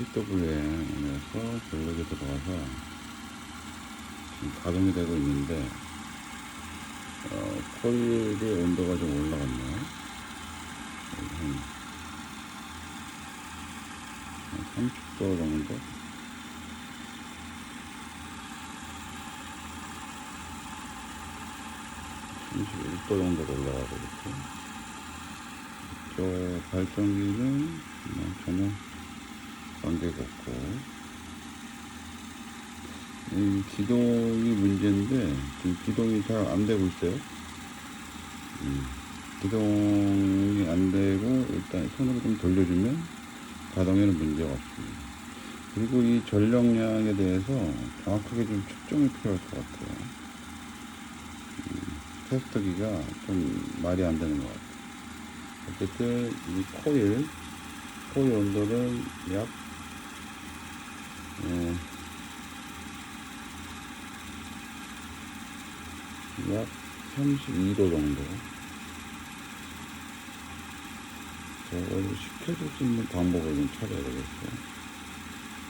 PWM에서 전력이 들어가서 지금 가동이 되고 있는데 어, 코일의 온도가 좀 올라갔네요. 한, 한 30도 정도? (31도) 정도 올라가고 있고 저 발전기는 뭐 전혀 관계가 없고 이 기동이 문제인데 지금 기동이 잘 안 되고 있어요. 음, 기동이 안 되고 일단 손으로 좀 돌려주면 가동에는 문제가 없습니다. 그리고 이 전력량에 대해서 정확하게 좀 측정이 필요할 것 같아요. 음, 테스터기가 좀 말이 안 되는 것 같아요. 어쨌든 이 코일 코일 온도는 약 어, 약 32도 정도. 저걸 식혀줄 수 있는 방법을 좀 찾아야 되겠어요.